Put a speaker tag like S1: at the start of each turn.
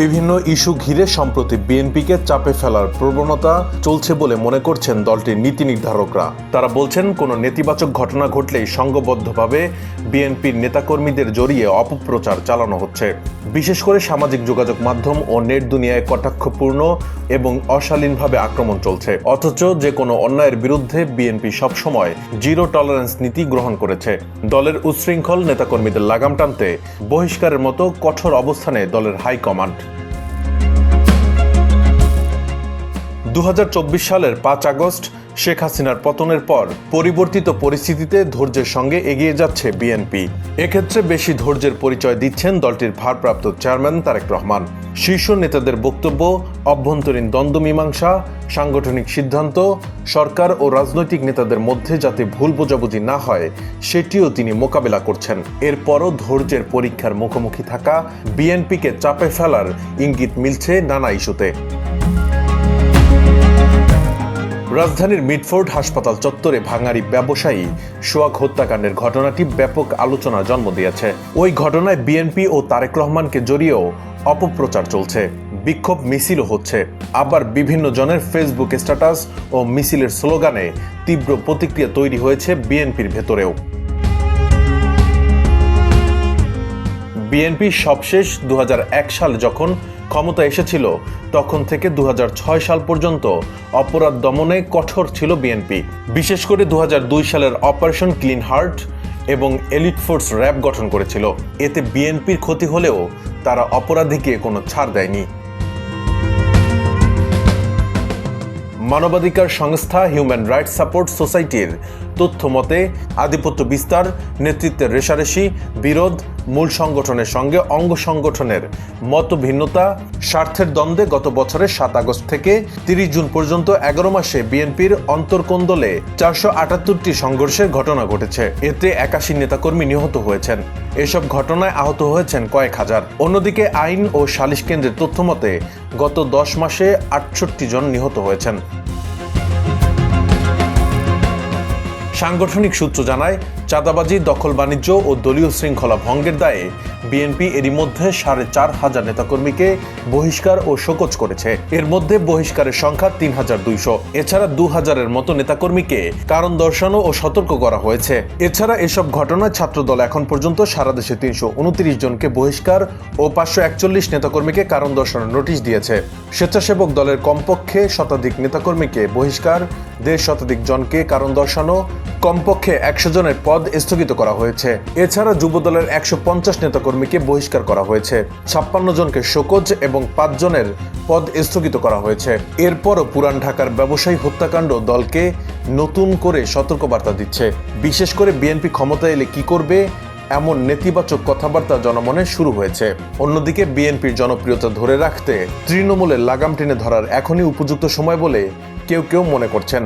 S1: বিভিন্ন ইস্যু ঘিরে সম্প্রতি বিএনপিকে চাপে ফেলার প্রবণতা চলছে বলে মনে করছেন দলটির নীতি নির্ধারকরা। তারা বলছেন, কোনো নেতিবাচক ঘটনা ঘটলেই সংঘবদ্ধভাবে বিএনপির নেতাকর্মীদের জড়িয়ে অপপ্রচার চালানো হচ্ছে। বিশেষ করে সামাজিক যোগাযোগ মাধ্যম ও নেট দুনিয়ায় কটাক্ষপূর্ণ এবং অশালীনভাবে আক্রমণ চলছে। অথচ যে কোনো অন্যায়ের বিরুদ্ধে বিএনপি সবসময় জিরো টলারেন্স নীতি গ্রহণ করেছে। দলের উচ্ছৃঙ্খল নেতাকর্মীদের লাগাম টানতে বহিষ্কারের মতো কঠোর অবস্থানে দলের হাইকমান্ড। দু হাজার চব্বিশ সালের পাঁচ আগস্ট শেখ হাসিনার পতনের পর পরিবর্তিত পরিস্থিতিতে ধৈর্যের সঙ্গে এগিয়ে যাচ্ছে বিএনপি। এক্ষেত্রে বেশি ধৈর্যের পরিচয় দিচ্ছেন দলটির ভারপ্রাপ্ত চেয়ারম্যান তারেক রহমান। শীর্ষ নেতাদের বক্তব্য, অভ্যন্তরীণ দ্বন্দ্ব মীমাংসা, সাংগঠনিক সিদ্ধান্ত, সরকার ও রাজনৈতিক নেতাদের মধ্যে যাতে ভুল বোঝাবুঝি না হয়, সেটিও তিনি মোকাবেলা করছেন। এরপরও ধৈর্যের পরীক্ষার মুখোমুখি থাকা বিএনপিকে চাপে ফেলার ইঙ্গিত মিলছে নানা ইস্যুতে। রাজধানীর মিডফোর্ড হাসপাতাল চত্বরে ভাঙারি ব্যবসায়ী সোয়াক হত্যাকাণ্ডের ঘটনাটি ব্যাপক আলোচনার জন্ম দিয়েছে। ওই ঘটনায় বিএনপি ও তারেক রহমানকে জড়িয়েও অপপ্রচার চলছে। বিক্ষোভ মিছিলও হচ্ছে। আবার বিভিন্ন জনের ফেসবুক স্ট্যাটাস ও মিছিলের স্লোগানে তীব্র প্রতিক্রিয়া তৈরি হয়েছে বিএনপির ভেতরেও। বিএনপি সবশেষ দু সাল যখন ক্ষমতা এসেছিল, তখন থেকে দুহাজার ছয় সাল পর্যন্ত অপরাধ দমনে কঠোর ছিল বিএনপি বিশেষ করে দু সালের অপারেশন ক্লিন হার্ট এবং এলিট ফোর্স র্যাব গঠন করেছিল। এতে বিএনপির ক্ষতি হলেও তারা অপরাধীকে কোনো ছাড় দেয়নি। মানবাধিকার সংস্থা হিউম্যান রাইটস সাপোর্ট সোসাইটির তথ্য মতে, আধিপত্য বিস্তার, নেতৃত্বের রেশারেশি, বিরোধ, মূল সংগঠনের সঙ্গে অঙ্গ সংগঠনের মত ভিন্নতা, স্বার্থের দ্বন্দ্বে গত বছরের সাত আগস্ট থেকে তিরিশ জুন পর্যন্ত এগারো মাসে বিএনপির অন্তর্কোন্দলে চারশো আটাত্তরটি সংঘর্ষের ঘটনা ঘটেছে। এতে একাশি নেতাকর্মী নিহত হয়েছেন। এসব ঘটনায় আহত হয়েছেন কয়েক হাজার। অন্যদিকে আইন ও সালিশ কেন্দ্রের তথ্য মতে, গত দশ মাসে আটষট্টি জন নিহত হয়েছেন। সাংগঠনিক সূত্র জানায় চাঁদাবাজি, দখল বাণিজ্য ও দলীয় শৃঙ্খলা ভঙ্গের দায়ে বিএনপি এরই মধ্যে সাড়ে চার হাজার নেতাকর্মীকে বহিষ্কার ও শোকজ করেছে। এর মধ্যে বহিষ্কারের সংখ্যা তিন হাজার দুইশো। এছাড়া দু হাজারের মতো নেতাকর্মীকে কারণ দর্শানো ও সতর্ক করা হয়েছে। এছাড়া এসব ঘটনায় ছাত্রদল এখন পর্যন্ত সারা দেশে তিনশো উনত্রিশ জনকে বহিষ্কার ও পাঁচশো একচল্লিশ নেতাকর্মীকে কারণ দর্শানোর নোটিশ দিয়েছে। স্বেচ্ছাসেবক দলের কমপক্ষে শতাধিক নেতাকর্মীকে বহিষ্কার, দেড় শতাধিক জনকে কারণ দর্শানো, কমপক্ষে একশো জনের পদ স্থগিত করা হয়েছে। এছাড়া যুবদলের একশো পঞ্চাশ নেতাকর্মীকে বহিষ্কার করা হয়েছে। ছাপ্পান্ন জনকে শোকজ এবং পাঁচ জনের পদ স্থগিত করা হয়েছে। এরপরও পুরান ঢাকার ব্যবসায়ী হত্যাকাণ্ড দলকে নতুন করে সতর্কবার্তা দিচ্ছে। বিশেষ করে বিএনপি ক্ষমতা এলে কি করবে? এমন নেতিবাচক কথাবার্তা জনমনে শুরু হয়েছে। অন্যদিকে বিএনপির জনপ্রিয়তা ধরে রাখতে তৃণমূলের লাগাম টেনে ধরার এখনই উপযুক্ত সময় বলে কেউ কেউ মনে করছেন।